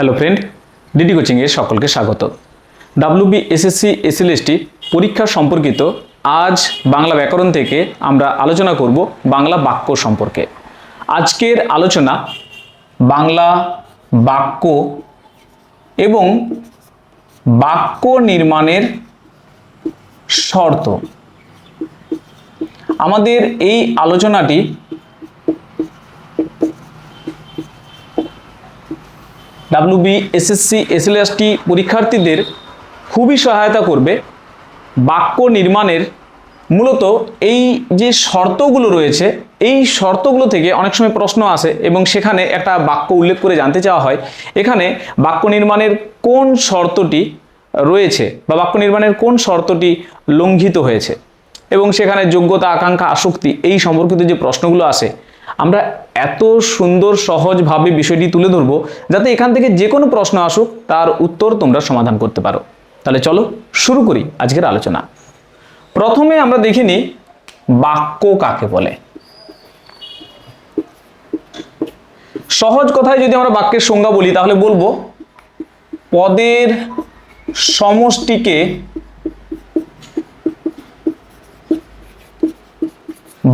Hello friend DD কোচিংয়ে সকলকে স্বাগত। ডাব্লিউবি এসএসসি এসএলএসটি পরীক্ষা সম্পর্কিত আজ বাংলা ব্যাকরণ থেকে আমরা আলোচনা করব বাংলা বাক্য সম্পর্কে। আজকের আলোচনা বাংলা বাক্য এবং বাক্য নির্মাণের শর্ত। আমাদের এই আলোচনাটি ডাব্লিউবি এসএসসি এসএলএসটি পরীক্ষার্থীদের খুবই সহায়তা করবে। বাক্য নির্মাণের মূলত এই যে শর্তগুলো রয়েছে, এই শর্তগুলো থেকে অনেক সময় প্রশ্ন আসে এবং সেখানে একটা বাক্য উল্লেখ করে জানতে চাওয়া হয়। এখানে বাক্য নির্মাণের কোন শর্তটি রয়েছে বা বাক্য নির্মাণের কোন শর্তটি লঙ্ঘিত হয়েছে? এবং সেখানে যোগ্যতা, আকাঙ্ক্ষা, আসক্তি এই সম্পর্কিত যে প্রশ্নগুলো আসে আমরা এত সুন্দর, সহজভাবে বিষয়টি তুলে ধরবো যাতে এখান থেকে যে কোনো প্রশ্ন আসুক, তার উত্তর তোমরা সমাধান করতে পারো। তাহলে চলো শুরু করি আজকের আলোচনা। প্রথমে আমরা দেখে নিই বাক্য কাকে বলে। সহজ কথায় যদি আমরা বাক্যের সংজ্ঞা বলি, তাহলে বলব পদের সমষ্টিকে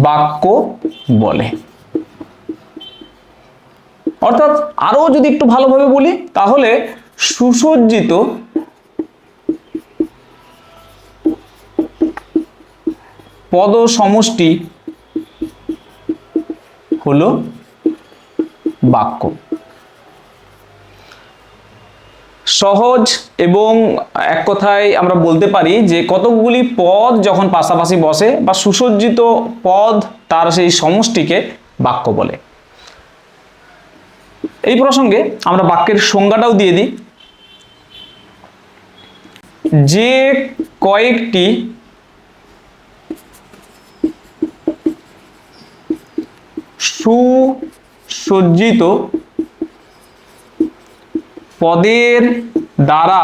বাক্য বলে। অর্থাৎ আরও যদি একটু ভালোভাবে বলি, তাহলে সুসজ্জিত পদ সমষ্টি হল বাক্য। সহজ এবং এক কথায় আমরা বলতে পারি যে কতকগুলি পদ যখন পাশাপাশি বসে বা সুসজ্জিত পদ তার সেই সমষ্টিকে বাক্য বলে। এই প্রসঙ্গে আমরা বাক্যের সংজ্ঞাটাও দিয়ে দিই। যে কয়েকটি সুসজ্জিত পদের দ্বারা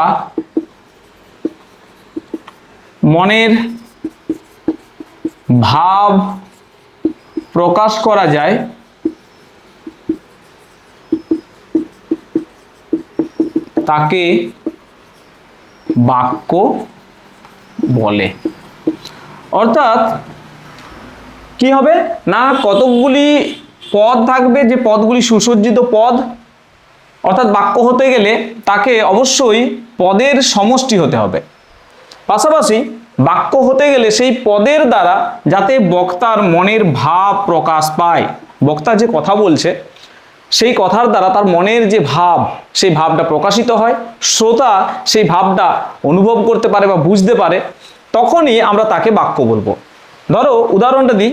মনের ভাব প্রকাশ করা যায় তাকে বাক্য বলে। অর্থাৎ কি হবে? না, কতকগুলি পদ থাকবে, যে পদগুলি সুসজ্জিত পদ, অর্থাৎ বাক্য হতে গেলে তাকে অবশ্যই পদের সমষ্টি হতে হবে। পাশাপাশি বাক্য হতে গেলে সেই পদের দ্বারা যাতে বক্তার মনের ভাব প্রকাশ পায়। বক্তা যে কথা বলছে সেই কথার দ্বারা তার মনের যে ভাব, সেই ভাবটা প্রকাশিত হয়, শ্রোতা সেই ভাবটা অনুভব করতে পারে বা বুঝতে পারে, তখনই আমরা তাকে বাক্য বলব। ধরো, উদাহরণটা দিই,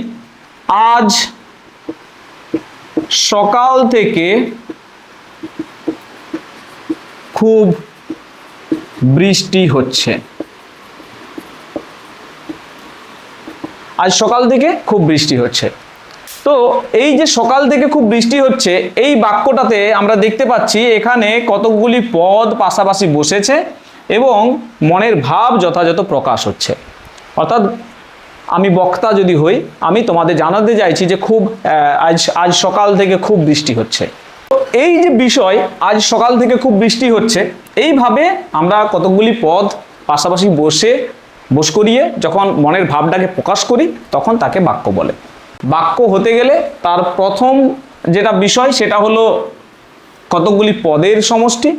আজ সকাল থেকে খুব বৃষ্টি হচ্ছে। আজ সকাল থেকে খুব বৃষ্টি হচ্ছে। তো এই যে সকাল থেকে খুব বৃষ্টি হচ্ছে, এই বাক্যটাতে আমরা দেখতে পাচ্ছি এখানে কতকগুলি পদ পাশাপাশি বসেছে এবং মনের ভাব যথাযথ প্রকাশ হচ্ছে। অর্থাৎ আমি বক্তা যদি হই, আমি তোমাদের জানাতে চাইছি যে খুব আজ আজ সকাল থেকে খুব বৃষ্টি হচ্ছে। এই যে বিষয়, আজ সকাল থেকে খুব বৃষ্টি হচ্ছে, এইভাবে আমরা কতকগুলি পদ পাশাপাশি বসে, বস করিয়ে যখন মনের ভাবটাকে প্রকাশ করি, তখন তাকে বাক্য বলে। বাক্য হতে গেলে তার প্রথম যেটা বিষয় সেটা হলো কতকগুলি পদের সমষ্টি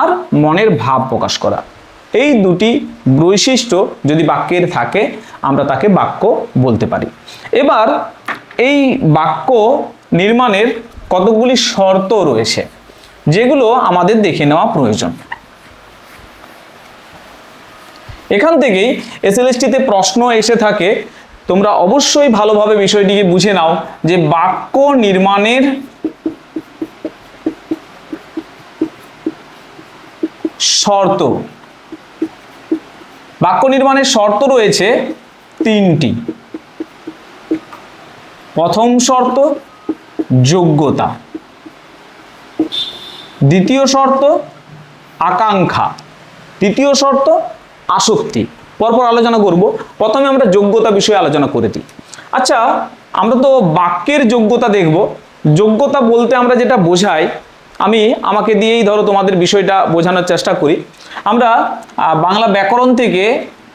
আর মনের ভাব প্রকাশ করা। এই দুটি বৈশিষ্ট্য যদি বাক্যের থাকে, আমরা তাকে বাক্য বলতে পারি। এবার এই বাক্য নির্মাণের কতকগুলি শর্ত রয়েছে, যেগুলো আমাদের দেখে নেওয়া প্রয়োজন। এখান থেকেই এসএলএসটিতে প্রশ্ন এসে থাকে তোমরা অবশ্যই ভালোভাবে বিষয়টিকে বুঝে নাও যে বাক্য নির্মাণের শর্ত। বাক্য নির্মাণের শর্ত রয়েছে তিনটি। প্রথম শর্ত, যোগ্যতা। দ্বিতীয় শর্ত, আকাঙ্ক্ষা। তৃতীয় শর্ত, আসক্তি। পরপর আলোচনা করব। প্রথমে আমরা যোগ্যতা বিষয়ে আলোচনা করে দিই। আচ্ছা আমরা তো বাক্যের যোগ্যতা দেখব। যোগ্যতা বলতে আমরা যেটা বোঝাই, আমি আমাকে দিয়েই ধরো তোমাদের বিষয়টা বোঝানোর চেষ্টা করি। আমরা বাংলা ব্যাকরণ থেকে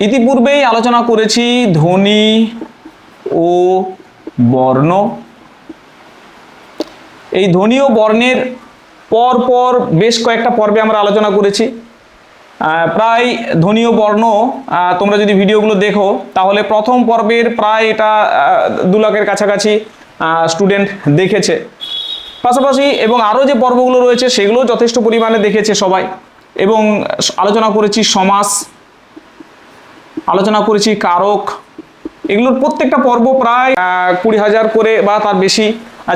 ইতিপূর্বেই আলোচনা করেছি ধ্বনি ও বর্ণ। এই ধ্বনি ও বর্ণের পর পর বেশ কয়েকটা পর্বে আমরা আলোচনা করেছি। প্রায় ধ্বনি ও বর্ণ তোমরা যদি ভিডিওগুলো দেখো, তাহলে প্রথম পর্বের প্রায় এটা দু লাখের কাছাকাছি স্টুডেন্ট দেখেছে। পাশাপাশি এবং আরও যে পর্বগুলো রয়েছে সেগুলো যথেষ্ট পরিমাণে দেখেছে সবাই। এবং আলোচনা করেছি সমাস, আলোচনা করেছি কারক। এগুলোর প্রত্যেকটা পর্ব প্রায় কুড়ি হাজার করে বা তার বেশি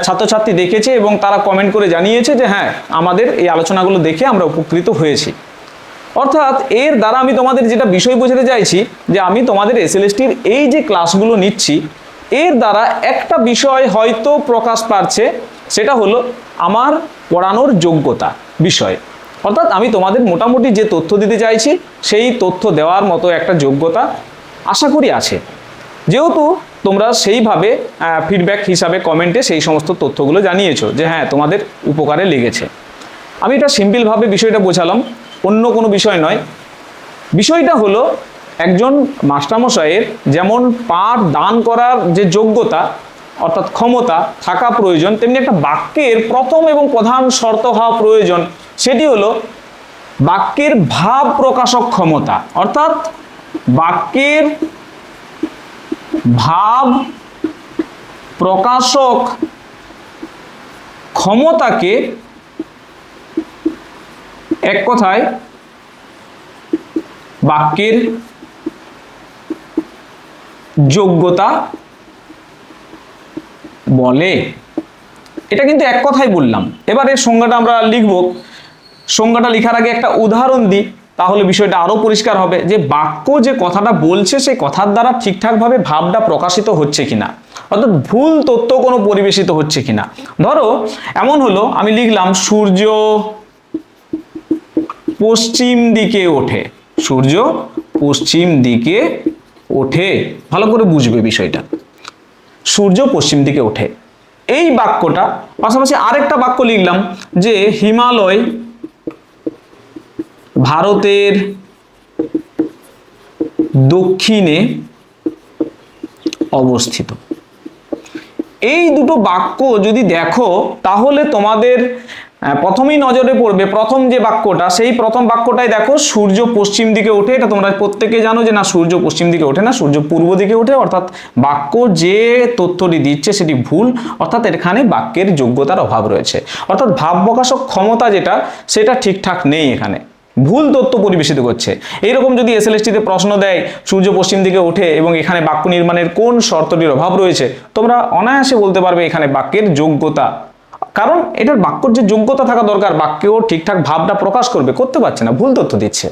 ছাত্রছাত্রী দেখেছে এবং তারা কমেন্ট করে জানিয়েছে যে হ্যাঁ আমাদের এই আলোচনাগুলো দেখে আমরা উপকৃত হয়েছি। অর্থাৎ এর দ্বারা আমি তোমাদের যেটা বিষয় বোঝাতে চাইছি যে আমি তোমাদের এসএলএসটির এই যে ক্লাসগুলো নিচ্ছি, এর দ্বারা একটা বিষয় হয়তো প্রকাশ পাচ্ছে, সেটা হলো আমার পড়ানোর যোগ্যতা বিষয়। অর্থাৎ আমি তোমাদের মোটামুটি যে তথ্য দিতে চাইছি, সেই তথ্য দেওয়ার মতো একটা যোগ্যতা আশা করি আছে। যেহেতু তোমরা সেইভাবে ফিডব্যাক হিসাবে কমেন্টে সেই সমস্ত তথ্যগুলো জানিয়েছো যে হ্যাঁ তোমাদের উপকারে লেগেছে। আমি এটা সিম্পলভাবে বিষয়টা বোঝালাম। অন্য কোনো বিষয় নয়। বিষয়টা হলো একজন মাস্টারমশাইয়ের যেমন পাঠ দান করার যে যোগ্যতা, অর্থাৎ ক্ষমতা থাকা প্রয়োজন, তেমনি একটা বাক্যের প্রথম এবং প্রধান শর্ত হওয়া প্রয়োজন, সেটি হলো বাক্যের ভাব প্রকাশক ক্ষমতা। অর্থাৎ বাক্যের ভাব প্রকাশক ক্ষমতাকে এক কথায় বাক্যের যোগ্যতা বলে। এটা কিন্তু এক কথাই বললাম। এবার এর সংজ্ঞাটা আমরা লিখব। সংজ্ঞাটা লেখার আগে একটা উদাহরণ দিই, তাহলে বিষয়টা আরও পরিষ্কার হবে। যে বাক্য যে কথাটা বলছে, সেই কথার দ্বারা ঠিকঠাকভাবে ভাবটা প্রকাশিত হচ্ছে কিনা? অর্থাৎ ভুল তথ্য কোনো পরিবেশিত হচ্ছে কিনা? ধরো, এমন হলো, আমি লিখলাম, সূর্য পশ্চিম দিকে ওঠে। সূর্য পশ্চিম দিকে ওঠে। ভালো করে বুঝবে বিষয়টা। সূর্য পশ্চিম দিকে ওঠে। এই বাক্যটা, পাশাপাশি আরেকটা বাক্য লিখলাম যে হিমালয় ভারতের দক্ষিণে অবস্থিত। এই দুটো বাক্য যদি দেখো, তাহলে তোমাদের প্রথমেই নজরে পড়বে প্রথম যে বাক্যটা, সেই প্রথম বাক্যটাই দেখো, সূর্য পশ্চিম দিকে ওঠে, এটা তোমরা প্রত্যেকে জানো যে না, সূর্য পশ্চিম দিকে ওঠে না, সূর্য পূর্ব দিকে ওঠে, অর্থাৎ বাক্য যে তথ্যটি দিচ্ছে সেটি ভুল, অর্থাৎ এখানে বাক্যের যোগ্যতার অভাব রয়েছে। অর্থাৎ ভাব প্রকাশক ক্ষমতা যেটা, সেটা ঠিকঠাক নেই এখানে। ভুল তথ্য পরিবেশিত করছে। এইরকম যদি এসএলএসটিতে প্রশ্ন দেয়, সূর্য পশ্চিম দিকে ওঠে এবং এখানে বাক্য নির্মাণের কোন শর্তটির অভাব রয়েছে, তোমরা অনায়াসে বলতে পারবে এখানে বাক্যের যোগ্যতা। কারণ এটার বাক্যর যে যোগ্যতা থাকা দরকার, বাক্যেও ঠিকঠাক ভাবটা প্রকাশ করবে, করতে পারছে না, ভুল তথ্য দিচ্ছে।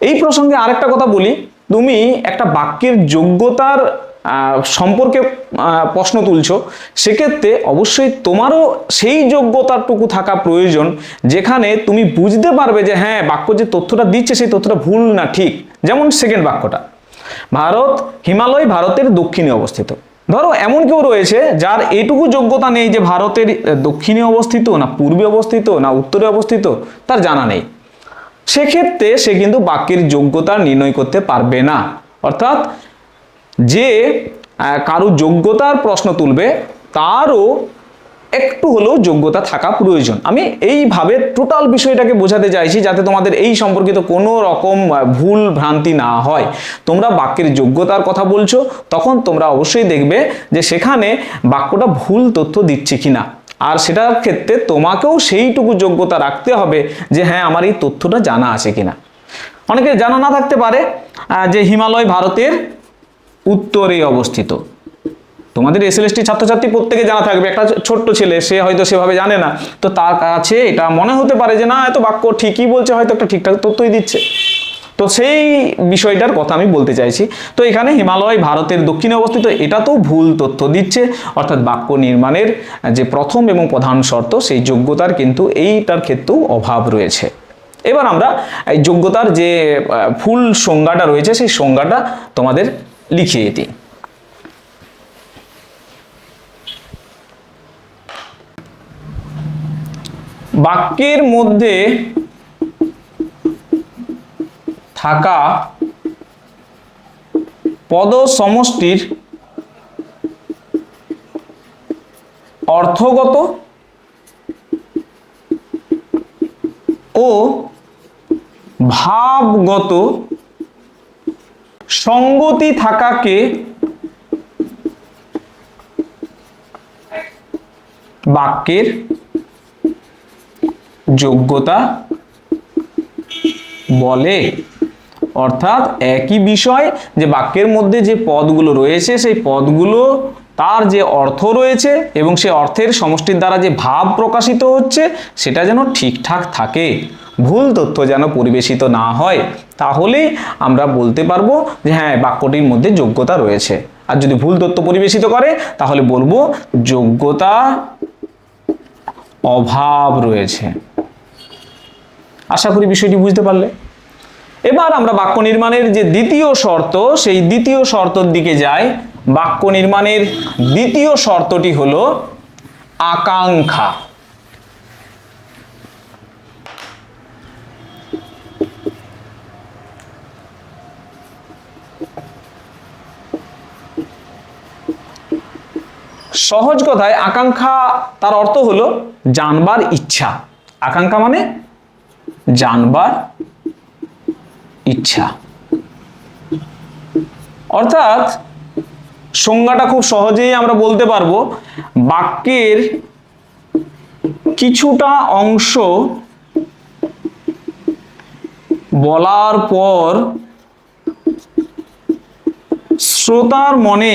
এই প্রসঙ্গে আরেকটা কথা বলি। তুমি একটা বাক্যের যোগ্যতার সম্পর্কে প্রশ্ন তুলছ। সেক্ষেত্রে অবশ্যই তোমারও সেই যোগ্যতাটুকু থাকা প্রয়োজন, যেখানে তুমি বুঝতে পারবে যে হ্যাঁ বাক্য যে তথ্যটা দিচ্ছে, সেই তথ্যটা ভুল না ঠিক। যেমন সেকেন্ড বাক্যটা। ভারত, হিমালয় ভারতের দক্ষিণে অবস্থিত। ধরো, এমন কেউ রয়েছে যার এটুকু যোগ্যতা নেই যে ভারতের দক্ষিণে অবস্থিত না পূর্বে অবস্থিত না উত্তরে অবস্থিত, তার জানা নেই। সেক্ষেত্রে সে কিন্তু বাক্যের যোগ্যতা নির্ণয় করতে পারবে না। অর্থাৎ যে কারও যোগ্যতার প্রশ্ন তুলবে, তারও একটু হলেও যোগ্যতা থাকা প্রয়োজন। আমি এইভাবে টোটাল বিষয়টাকে বোঝাতে চাইছি যাতে তোমাদের এই সম্পর্কিত কোনো রকম ভুল ভ্রান্তি না হয়। তোমরা বাক্যের যোগ্যতার কথা বলছো, তখন তোমরা অবশ্যই দেখবে যে সেখানে বাক্যটা ভুল তথ্য দিচ্ছে কি না আর সেটার ক্ষেত্রে তোমাকেও সেইটুকু যোগ্যতা রাখতে হবে যে হ্যাঁ আমার এই তথ্যটা জানা আছে কিনা। অনেকে জানা না থাকতে পারে যে হিমালয় ভারতের উত্তরে অবস্থিত। তোমাদের এস এসএলএসটি ছাত্রছাত্রী প্রত্যেকে জানা থাকবে। একটা ছোট্ট ছেলে, সে হয়তো সেভাবে জানে না। তো তার কাছে এটা মনে হতে পারে যে, না, এত বাক্য ঠিকই বলছে, হয়তো একটা ঠিকঠাক তথ্যই দিচ্ছে। তো সেই বিষয়টার কথা আমি বলতে চাইছি। তো এখানে হিমালয় ভারতের দক্ষিণে অবস্থিত, এটা তো ভুল তথ্য দিচ্ছে। অর্থাৎ বাক্য নির্মাণের যে প্রথম এবং প্রধান শর্ত, সেই যোগ্যতার কিন্তু এইটার ক্ষেত্রেও অভাব রয়েছে। এবার আমরা এই যোগ্যতার যে ফুল সংজ্ঞাটা রয়েছে, সেই সংজ্ঞাটা তোমাদের লিখিয়ে দিই। বাক্যের মধ্যে থাকা পদ সমষ্টির অর্থগত ও ভাবগত সঙ্গতি থাকাকে বাক্যের যোগ্যতা বলে। অর্থাৎ একই বিষয় যে বাক্যের মধ্যে যে পদগুলো রয়েছে, সেই পদগুলো তার যে অর্থ রয়েছে এবং সেই অর্থের সমষ্টির দ্বারা যে ভাব প্রকাশিত হচ্ছে, সেটা যেন ঠিকঠাক থাকে। ভুল তথ্য যেন পরিবেশিত না হয়। তাহলে আমরা বলতে পারব যে হ্যাঁ বাক্যটির মধ্যে যোগ্যতা রয়েছে। আর যদি ভুল তথ্য পরিবেশিত করে, তাহলে বলব যোগ্যতা অভাব রয়েছে। আশা করি বিষয়টি বুঝতে পারলে। এবার আমরা বাক্য নির্মাণের যে দ্বিতীয় শর্ত, সেই দ্বিতীয় শর্তর দিকে যাই। বাক্য নির্মাণের দ্বিতীয় শর্তটি হল আকাঙ্ক্ষা। সহজ কথায়, আকাঙ্ক্ষা তার অর্থ হলো জানবার ইচ্ছা। আকাঙ্ক্ষা মানে জানবার ইচ্ছা। অর্থাৎ সংজ্ঞাটা খুব সহজেই আমরা বলতে পারব, বাক্যের কিছুটা অংশ বলার পর শ্রোতার মনে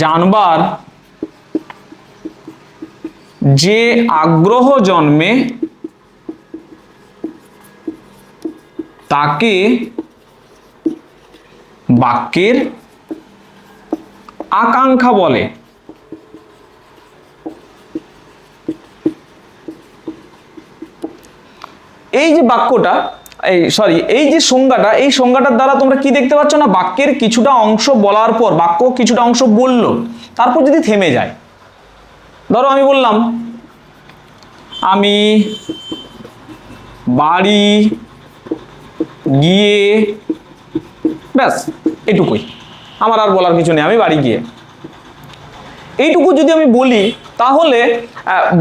জানবার যে আগ্রহ জন্মে তাকে বাক্যের আকাঙ্ক্ষা বলে। এই যে বাক্যটা, এই সরি এই যে সংজ্ঞাটা, এই সংজ্ঞাটার দ্বারা তোমরা কি দেখতে পাচ্ছ না? বাক্যের কিছুটা অংশ বলার পর, বাক্য কিছুটা অংশ বলল, তারপর যদি থেমে যায় ধরো আমি বললাম, আমি বাড়ি গিয়ে, ব্যাস, এটুকুই। আমার আর বলার কিছু নেই, আমি বাড়ি গিয়ে। এইটুকু যদি আমি বলি, তাহলে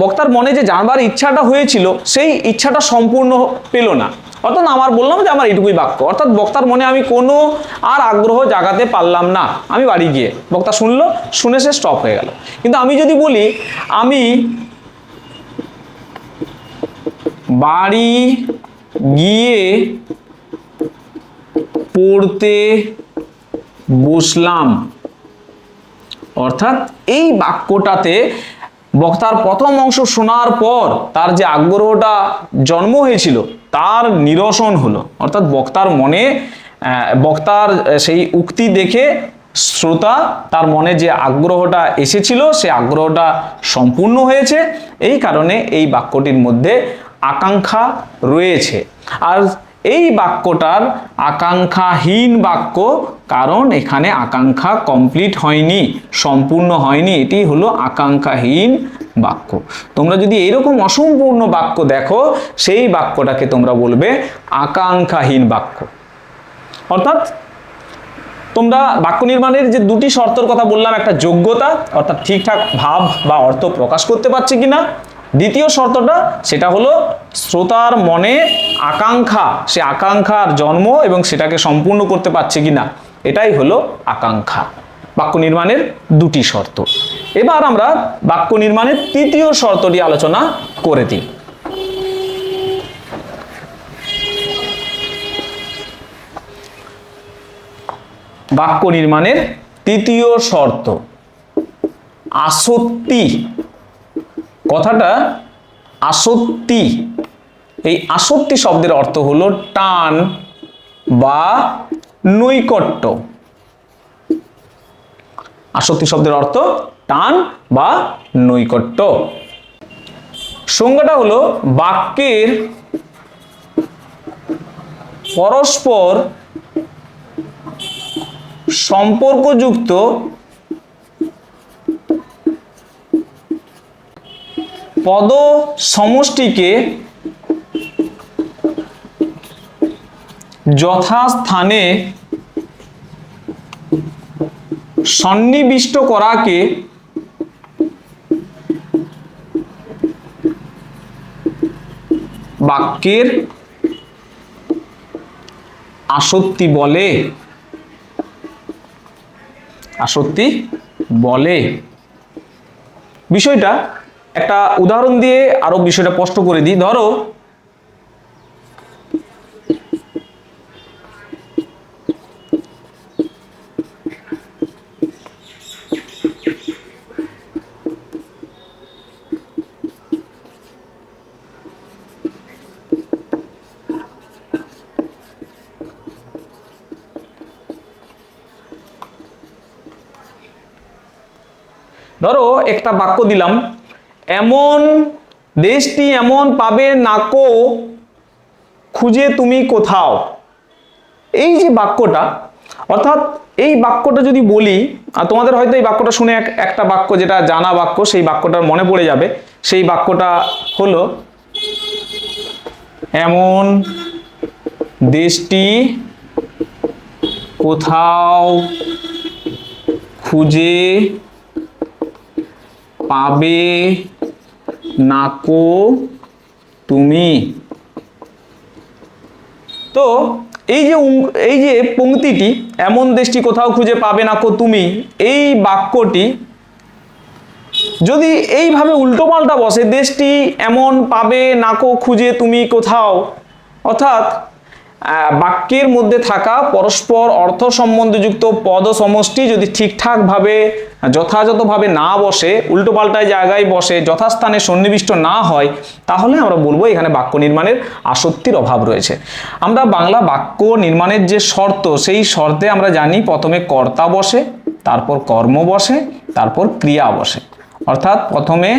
বক্তার মনে যে জানবার ইচ্ছাটা হয়েছিল, সেই ইচ্ছাটা সম্পূর্ণ পেল না। অর্থাৎ আমার বললাম যে আমার এইটুকুই বাক্য। অর্থাৎ বক্তার মনে আমি কোনো আর আগ্রহ জাগাতে পারলাম না। আমি বাড়ি গিয়ে বক্তা শুনলো, শুনে সে স্টপ হয়ে গেল। কিন্তু আমি যদি বলি, আমি বাড়ি গিয়ে পড়তে বসলাম। অর্থাৎ এই বাক্যটাতে বক্তার প্রথম অংশ শোনার পর তার যে আগ্রহটা জন্ম হয়েছিল, তার নিরসন হলো। অর্থাৎ বক্তার মনে বক্তার সেই উক্তি দেখে শ্রোতা তার মনে যে আগ্রহটা এসেছিল সে আগ্রহটা সম্পূর্ণ হয়েছে। এই কারণে এই বাক্যটির মধ্যে আকাঙ্ক্ষা রয়েছে। আর এই বাক্যটার আকাঙ্ক্ষাহীন বাক্য, কারণ এখানে আকাঙ্ক্ষা কমপ্লিট হয়নি, সম্পূর্ণ হয়নি, এটি হলো আকাঙ্ক্ষাহীন বাক্য। তোমরা যদি এরকম অসম্পূর্ণ বাক্য দেখো, সেই বাক্যটাকে তোমরা বলবে আকাঙ্ক্ষাহীন বাক্য। অর্থাৎ তোমরা বাক্য নির্মাণের যে দুটি শর্তর কথা বললাম, একটা যোগ্যতা, অর্থাৎ ঠিকঠাক ভাব বা অর্থ প্রকাশ করতে পারছে কিনা দ্বিতীয় শর্তটা সেটা হলো শ্রোতার মনে আকাঙ্ক্ষা, সে আকাঙ্ক্ষার জন্ম এবং সেটাকে সম্পূর্ণ করতে পারছে কিনা, এটাই হলো আকাঙ্ক্ষা। বাক্য নির্মাণের দুটি শর্ত। এবার আমরা বাক্য নির্মাণের তৃতীয় শর্তটি আলোচনা করে দিই। বাক্য নির্মাণের তৃতীয় শর্ত, আসক্তি। কথাটা আসক্তি। এই আসক্তি শব্দের অর্থ হলো টান বা নৈকট্য। আসক্তি শব্দের অর্থ টান বা নৈকট্য। সংজ্ঞাটা হলো বাক্যের পরস্পর সম্পর্কযুক্ত পদ সমষ্টিকে যথাস্থানে সন্নিবিষ্ট করাকে বাক্যের আসক্তি বলে। আসক্তি বলে। বিষয়টা একটা উদাহরণ দিয়ে আরও বিষয়টা স্পষ্ট করে দিই। ধরো ধরো একটা বাক্য দিলাম। এমন দেশটি এমন পাবে নাকো খুঁজে তুমি কোথাও। এই যে বাক্যটা, অর্থাৎ এই বাক্যটা যদি বলি, আর তোমাদের হয়তো এই বাক্যটা শুনে এক, একটা বাক্য যেটা জানা বাক্য, সেই বাক্যটার মনে পড়ে যাবে। সেই বাক্যটা হলো, এমন দেশটি কোথাও খুঁজে পাবে নাকো তুমি। তো এই যে এই যে পংক্তিটি এমন দেশটি কোথাও খুঁজে পাবে নাকো তুমি, এই বাক্যটি যদি এইভাবে উল্টোপাল্টা বসে, দেশটি এমন পাবে নাকো খুঁজে তুমি কোথাও? অর্থাৎ বাক্যের মধ্যে থাকা পরস্পর অর্থ সম্বন্ধযুক্ত পদ সমষ্টি যদি ঠিকঠাকভাবে যথাযথভাবে না বসে উল্টোপাল্টায় জায়গায় বসে, যথাস্থানে সন্নিবিষ্ট না হয়, তাহলে আমরা বলব এখানে বাক্য নির্মাণের আসক্তির অভাব রয়েছে। আমরা বাংলা বাক্য নির্মাণের যে শর্ত, সেই শর্তে আমরা জানি প্রথমে কর্তা বসে, তারপর কর্ম বসে, তারপর ক্রিয়া বসে। অর্থাৎ প্রথমে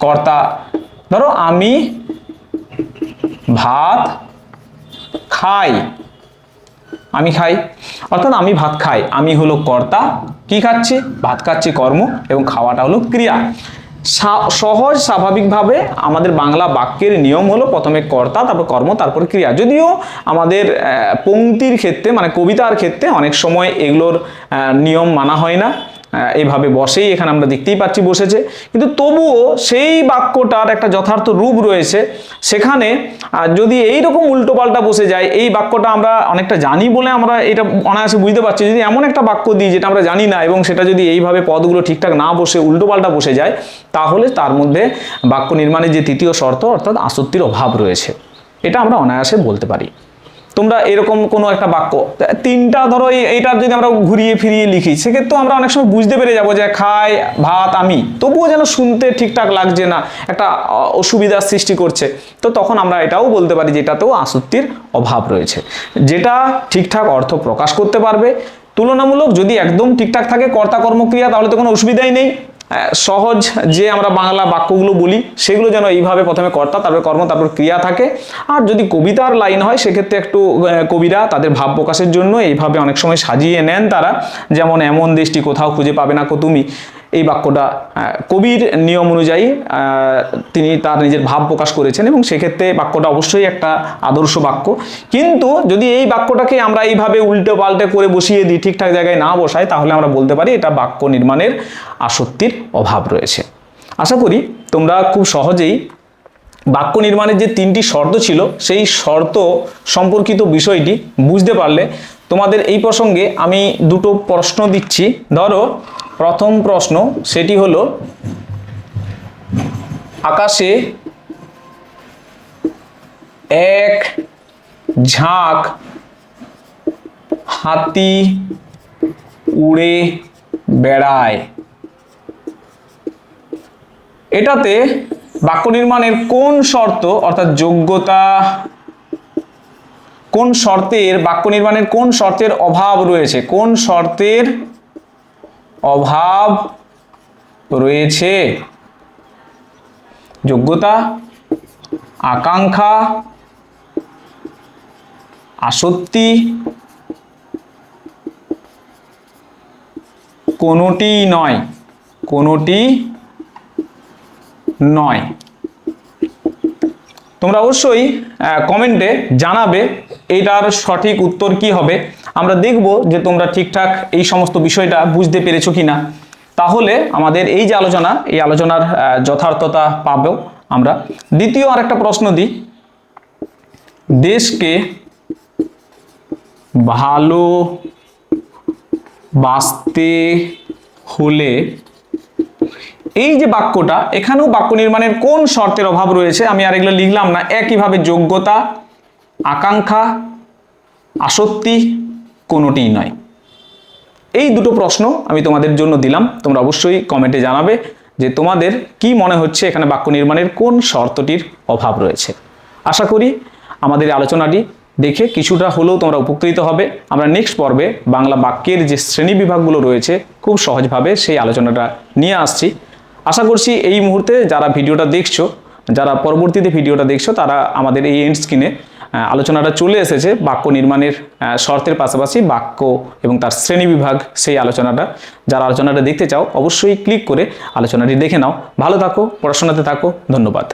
কর্তা, ধরো আমি ভাত খাই, আমি খাই। অর্থাৎ আমি ভাত খাই, আমি হলো কর্তা কি খাচ্ছে? ভাত খাচ্ছে কর্ম এবং খাওয়াটা হলো ক্রিয়া। সহজ, স্বাভাবিকভাবে আমাদের বাংলা বাক্যের নিয়ম হলো প্রথমে কর্তা, তারপর কর্ম, তারপর ক্রিয়া। যদিও আমাদের পঙ্ক্তির ক্ষেত্রে মানে কবিতার ক্ষেত্রে অনেক সময় এগুলোর নিয়ম মানা হয় না। এইভাবে বসেই এখানে আমরা দেখতেই পাচ্ছি বসেছে। কিন্তু তবুও সেই বাক্যটার একটা যথার্থ রূপ রয়েছে। সেখানে যদি এই রকম উল্টোপাল্টা বসে যায়, এই বাক্যটা আমরা অনেকটা জানি বলে আমরা এটা অনায়াসে বুঝতে পারছি। যদি এমন একটা বাক্য দিই যেটা আমরা জানি না এবং সেটা যদি এইভাবে পদগুলো ঠিকঠাক না বসে, উল্টোপাল্টা বসে যায়, তাহলে তার মধ্যে বাক্য নির্মাণের যে তৃতীয় শর্ত অর্থাৎ আসক্তির অভাব রয়েছে। এটা আমরা অনায়াসে বলতে পারি। তোমরা এরকম কোনো একটা বাক্য। তিনটা ধরো এই- এইটার যদি আমরা ঘুরিয়ে ফিরিয়ে লিখি সেক্ষেত্রে আমরা অনেক সময় বুঝতে পেরে যাব যে খাই, ভাত, আমি। তবুও যেন শুনতে ঠিকঠাক লাগছে না, একটা অসুবিধার সৃষ্টি করছে। তো তখন আমরা এটাও বলতে পারি যে এটাতেও আসক্তির অভাব রয়েছে। যেটা ঠিকঠাক অর্থ প্রকাশ করতে পারবে। তুলনামূলক যদি একদম ঠিকঠাক থাকে কর্তা কর্মক্রিয়া তাহলে তো কোনো অসুবিধাই নেই। সহজ যে আমরা বাংলা বাক্যগুলো বলি, সেগুলো যেন এইভাবে প্রথমে কর্তা, তারপরে কর্ম, তারপর ক্রিয়া থাকে। আর যদি কবিতার লাইন হয়, সেক্ষেত্রে একটু কবিরা তাদের ভাব প্রকাশের জন্য এইভাবে অনেক সময় সাজিয়ে নেন তারা। যেমন, এমন দেশটি কোথাও খুঁজে পাবে না কো তুমি? এই বাক্যটা কবির নিয়ম অনুযায়ী তিনি তার নিজের ভাব প্রকাশ করেছেন এবং সেক্ষেত্রে বাক্যটা অবশ্যই একটা আদর্শ বাক্য। কিন্তু যদি এই বাক্যটাকে আমরা এইভাবে উল্টে পাল্টে করে বসিয়ে দিই, ঠিকঠাক জায়গায় না বসাই, তাহলে আমরা বলতে পারি এটা বাক্য নির্মাণের আসক্তির অভাব রয়েছে। আশা করি তোমরা খুব সহজেই বাক্য নির্মাণের যে তিনটি শর্ত ছিল, সেই শর্ত সম্পর্কিত বিষয়টি বুঝতে পারলে তোমাদের এই প্রসঙ্গে আমি দুটো প্রশ্ন দিচ্ছি। ধরো প্রথম প্রশ্ন সেটি হলো, আকাশে এক ঝাঁক হাতি উড়ে বেড়ায়। এটাতে বাক্য নির্মাণের কোন শর্ত, অর্থাৎ যোগ্যতা, কোন শর্তের, বাক্য নির্মাণের কোন শর্তের অভাব রয়েছে? কোন শর্তের অভাব রয়েছে। যোগ্যতা আকাঙ্ক্ষা আসক্তি কোনোটি নয় কোনোটি নয়। তোমরা অবশ্যই কমেন্টে জানাবে এইটার সঠিক উত্তর কি হবে। আমরা দেখব যে তোমরা ঠিকঠাক এই সমস্ত বিষয়টা বুঝতে পেরেছ কি না তাহলে আমাদের এই যে আলোচনা, এই আলোচনার যথার্থতা পাবেও আমরা। দ্বিতীয় আর একটা প্রশ্ন দিই। দেশকে ভালো বাঁচতে হলে এই যে বাক্যটা, এখানেও বাক্য নির্মাণের কোন শর্তের অভাব রয়েছে আমি আর এগুলো লিখলাম না। একইভাবে যোগ্যতা, আকাঙ্ক্ষা, আসক্তি কোনোটিই নয়। এই দুটো প্রশ্ন আমি তোমাদের জন্য দিলাম। তোমরা অবশ্যই কমেন্টে জানাবে যে তোমাদের কি মনে হচ্ছে এখানে বাক্য নির্মাণের কোন শর্তটির অভাব রয়েছে। আশা করি আমাদের আলোচনাটি দেখে কিছুটা হলেও তোমরা উপকৃত হবে। আমরা নেক্সট পর্বে বাংলা বাক্যের যে শ্রেণি বিভাগগুলো রয়েছে, খুব সহজভাবে সেই আলোচনাটা নিয়ে আসছি। আশা করছি এই মুহূর্তে যারা ভিডিওটা দেখছ, যারা পরবর্তীতে ভিডিওটা দেখছ, তারা আমাদের এই এন্ড স্ক্রিনে আলোচনাটা চলে এসেছে, বাক্য নির্মাণের শর্তের পাশাপাশি বাক্য এবং তার শ্রেণি বিভাগ সেই আলোচনাটা। যারা আলোচনাটা দেখতে চাও, অবশ্যই ক্লিক করে আলোচনাটি দেখে নাও। ভালো থাকো, পড়াশোনাতে থাকো, ধন্যবাদ।